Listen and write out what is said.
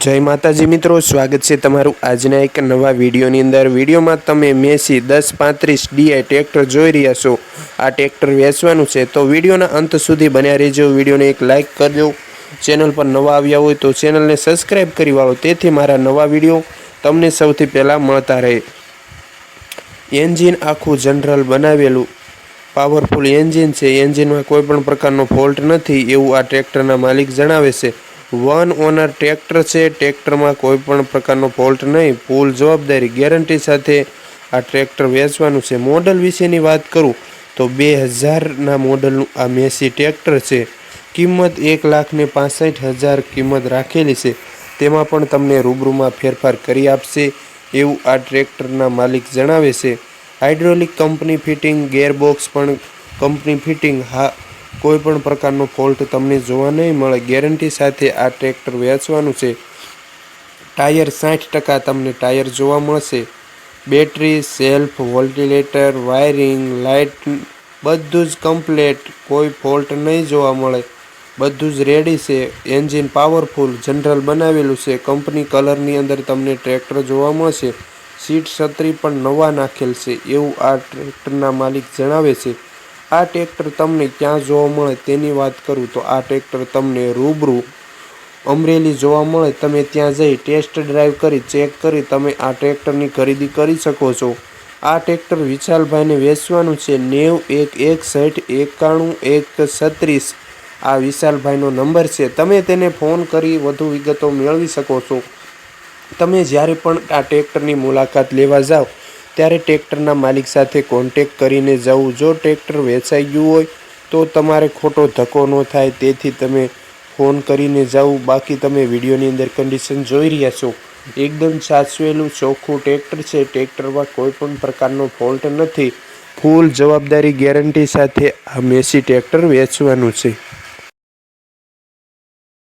જય માતાજી મિત્રો, સ્વાગત છે તમારું આજના એક નવા વિડીયોની અંદર. વિડીયોમાં તમે મેસી દસ પાંત્રીસ ડીઆઈ ટ્રેક્ટર જોઈ રહ્યા છો. આ ટ્રેક્ટર વેચવાનું છે. તો વિડીયોના અંત સુધી બન્યા રહેજો. વિડીયોને એક લાઇક કરજો. ચેનલ પર નવા આવ્યા હોય તો ચેનલને સબસ્ક્રાઈબ કરી વાળો. તેથી મારા નવા વીડિયો તમને સૌથી પહેલાં મળતા રહે. એન્જિન આખું જનરલ બનાવેલું. પાવરફુલ એન્જિન છે. એન્જિનમાં કોઈ પણ પ્રકારનો ફોલ્ટ નથી. એવું આ ટ્રેક્ટરના માલિક જણાવે છે. વન ઓનર ટ્રેક્ટર છે. ટ્રેક્ટરમાં કોઈ પણ પ્રકારનો ફોલ્ટ નહીં. ફૂલ જવાબદારી, ગેરંટી સાથે આ ટ્રેક્ટર વેચવાનું છે. મોડલ વિશેની વાત કરું તો બે હજારના મોડલનું આ મેસી ટ્રેક્ટર છે. કિંમત એક લાખને પાસઠ હજાર કિંમત રાખેલી છે. તેમાં પણ તમને રૂબરૂમાં ફેરફાર કરી આપશે એવું આ ટ્રેક્ટરના માલિક જણાવે છે. હાઇડ્રોલિક કંપની ફિટિંગ, ગેરબોક્સ પણ કંપની ફિટિંગ, હા કોઈ પણ પ્રકારનો ફોલ્ટ તમને જોવા નહીં મળે. ગેરંટી સાથે આ ટ્રેક્ટર વેચવાનું છે. ટાયર સાઠ ટકા તમને ટાયર જોવા મળશે. બેટરી, સેલ્ફ, વોલ્ટિલેટર, વાયરિંગ, લાઇટ, બધું જ કમ્પ્લેટ. કોઈ ફોલ્ટ નહીં જોવા મળે. બધું જ રેડી છે. એન્જિન પાવરફુલ, જનરલ બનાવેલું છે. કંપની કલરની અંદર તમને ટ્રેક્ટર જોવા મળશે. સીટ છત્રી પણ નવા નાખેલ છે. એવું આ ટ્રેક્ટરના માલિક જણાવે છે. આ ટ્રેક્ટર તમને ક્યાં જોવા મળે તેની વાત કરું તો આ ટ્રેક્ટર તમને રૂબરૂ અમરેલી જોવા મળે. તમે ત્યાં જઈ ટેસ્ટ ડ્રાઈવ કરી ચેક કરી, તમે આ ટ્રેક્ટરની ખરીદી કરી શકો છો. આ ટ્રેક્ટર વિશાલભાઈને વેચવાનું છે નેવ એક એકસઠ એકાણું એક છત્રીસ. આ વિશાલભાઈનો નંબર છે. તમે તેને ફોન કરી વધુ વિગતો મેળવી શકો છો. તમે જ્યારે પણ આ ટ્રેક્ટરની મુલાકાત લેવા જાઓ ત્યારે ટ્રેક્ટરના માલિક સાથે કોન્ટેક કરીને જવું જો ટ્રેક્ટર વેચાઈ ગયું હોય તો તમારે ખોટો ધક્કો ન થાય. તેથી તમે ફોન કરીને જવું બાકી તમે વિડીયોની અંદર કન્ડિશન જોઈ રહ્યા છો. એકદમ સાચવેલું, ચોખ્ખું ટ્રેક્ટર છે. ટ્રેક્ટરમાં કોઈ પણ પ્રકારનો ફોલ્ટ નથી. ફૂલ જવાબદારી ગેરંટી સાથે આ મેસી ટ્રેક્ટર વેચવાનું છે.